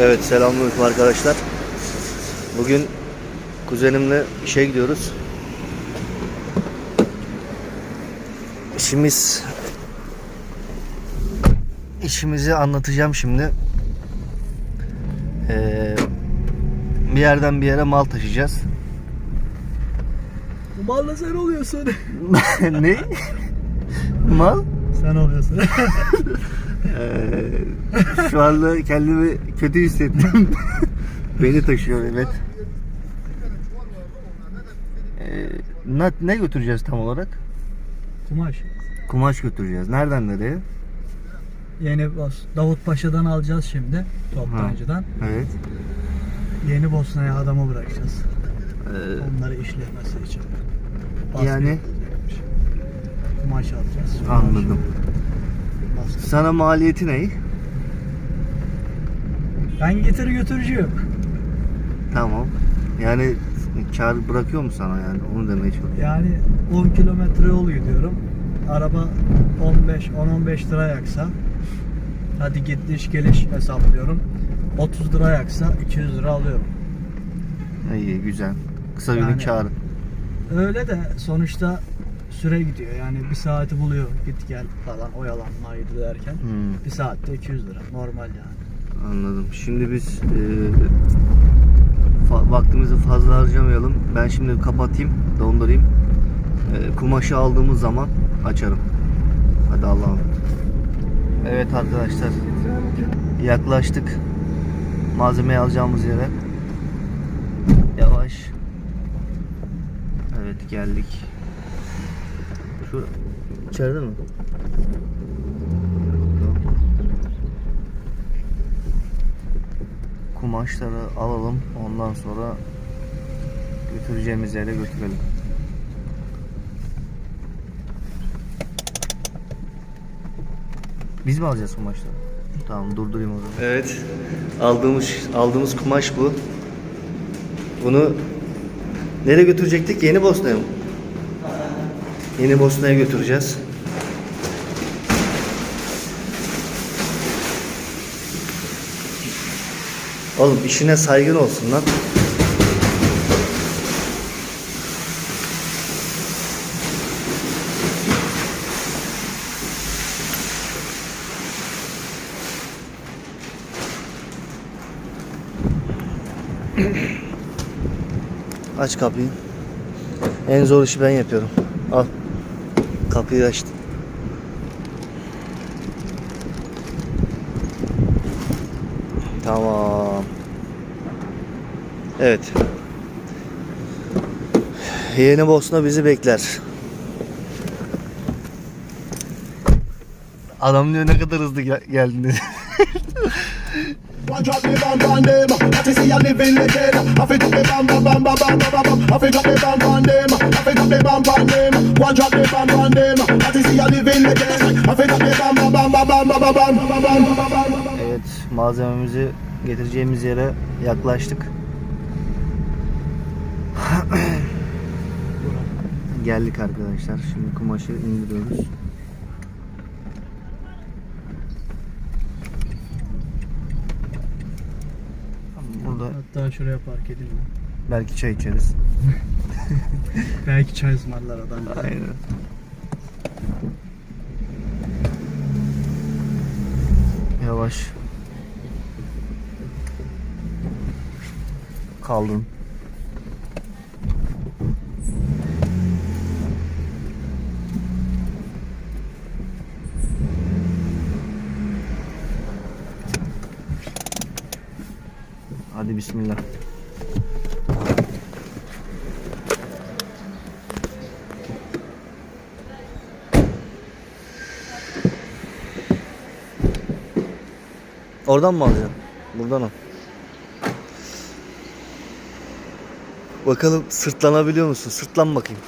Evet selamünaleyküm arkadaşlar. Bugün kuzenimle işe gidiyoruz. İşimiz işimizi anlatacağım şimdi. Ee, bir yerden bir yere mal taşıyacağız. Bu malla sen oluyorsun. ne? Mal? sen oluyorsun. Ee, şu anda kendimi kötü hissettim. Beni taşıyor evet. Ee, ne, ne götüreceğiz tam olarak? Kumaş. Kumaş götüreceğiz. Nereden nereye? Yeni Bos. Davut Paşa'dan alacağız şimdi. Toptancıdan. Evet. Yeni Bosna'ya adamı bırakacağız. Ee, Onları işlemesi için. Yani? yapacakmış. Kumaş alacağız. Kumaş, anladım. Sana maliyeti ne? Ben getir götürücüyüm. Tamam. Yani kar bırakıyor mu sana yani? Onu demeye çalışıyorum. Yani 10 kilometre yol gidiyorum. Araba 15 10-15 lira yaksa hadi gidiş geliş hesaplıyorum. 30 lira yaksa 200 lira alıyorum. İyi güzel. Kısa günün Yani- karı. Öyle de sonuçta süre gidiyor. Yani bir saati buluyor git gel falan oyalanmaydı derken. Hmm. Bir saatte 200 lira normal yani. Anladım. Şimdi biz e, fa- vaktimizi fazla harcamayalım. Ben şimdi kapatayım, dondurayım. E, kumaşı aldığımız zaman açarım. Hadi Allah'ım. Evet arkadaşlar. Yaklaştık. Malzemeyi alacağımız yere. Yavaş. Evet geldik. Şu içeride mi? kumaşları alalım. Ondan sonra götüreceğimiz yere götürelim. Biz mi alacağız kumaşları? Tamam durdurayım o zaman. Evet. Aldığımız aldığımız kumaş bu. Bunu nereye götürecektik? Yeni Bosna'ya mı? Yeni Bosna'ya götüreceğiz. Oğlum işine saygın olsun lan. Aç kapıyı. En zor işi ben yapıyorum. Al. Kapıyı açtım. Tamam. Evet. Yeni Bosna bizi bekler. Adam diyor ne kadar hızlı gel- geldin dedi. One bam bam them. I fi drop me bam bam bam bam bam bam bam. I fi drop me bam bam them. I. One. That is a living legend. I drop me bam bam bam bam bam bam bam bam bam bam bam. Evet malzememizi getireceğimiz yere yaklaştık. Geldik arkadaşlar. Şimdi kumaşı indiriyoruz. Burada Hatta şuraya park edeyim ben. Belki çay içeriz. Belki çay ısmarlar adam. Aynen. Yavaş. Kaldın. Hadi bismillah. Oradan mı alacaksın? Buradan al. Bakalım sırtlanabiliyor musun? Sırtlan bakayım.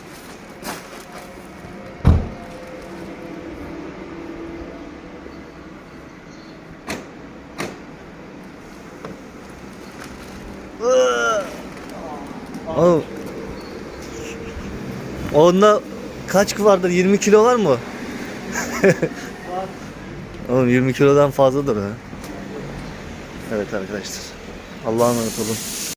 Oğlum. Onda kaç vardır? 20 kilo var mı? Oğlum 20 kilodan fazladır ha. Evet arkadaşlar. Allah'a emanet olun.